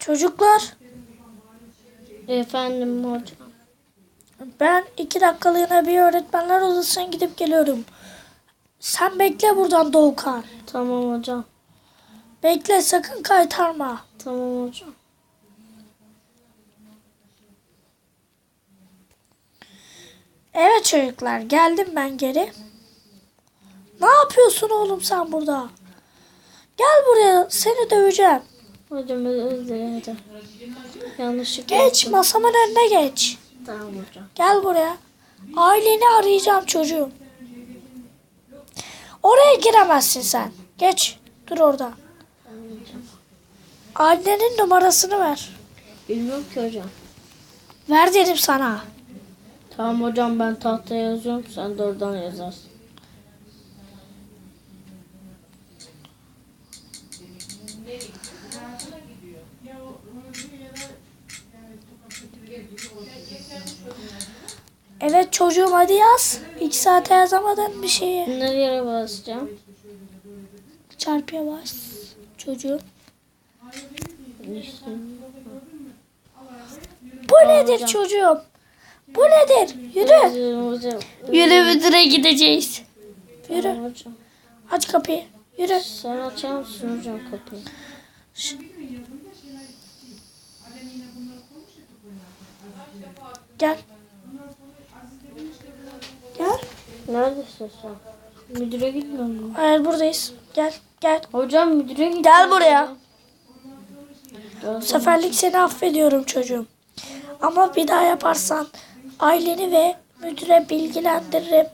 Çocuklar Efendim hocam. ben iki dakikalığına bir öğretmenler odasına gidip geliyorum. Sen bekle buradan Doğukan. Tamam hocam. Bekle sakın kaytarma. Tamam hocam. Evet çocuklar geldim ben geri. Ne yapıyorsun oğlum sen burada? Gel buraya seni döveceğim. Hocam özür dilerim. Yanlışlıkla. Geç masamın önüne geç. Tamam hocam. Gel buraya. Aileni arayacağım çocuğum. Oraya giremezsin sen. Geç. Dur orada. Ailenin numarasını ver. Bilmiyorum ki hocam. Ver dedim sana. Tamam hocam ben tahtaya yazıyorum. Sen de oradan yazarsın. Evet çocuğum hadi yaz. İki saate yazamadın bir şeyi. Nereye basacağım? Çarpıya bas. Çocuğum. Bu nedir çocuğum? Bu nedir? Yürü. Yürü müdüre gideceğiz. Yürü. Aç kapıyı. Yürü. Sen açar mısın hocam kapıyı? Gel. Gel. Neredesin sen? Müdüre gitmiyor mu? Hayır buradayız. Gel. Gel. Hocam müdüre git. Gel buraya. Bu seferlik seni affediyorum çocuğum. Ama bir daha yaparsan aileni ve müdüre bilgilendiririm.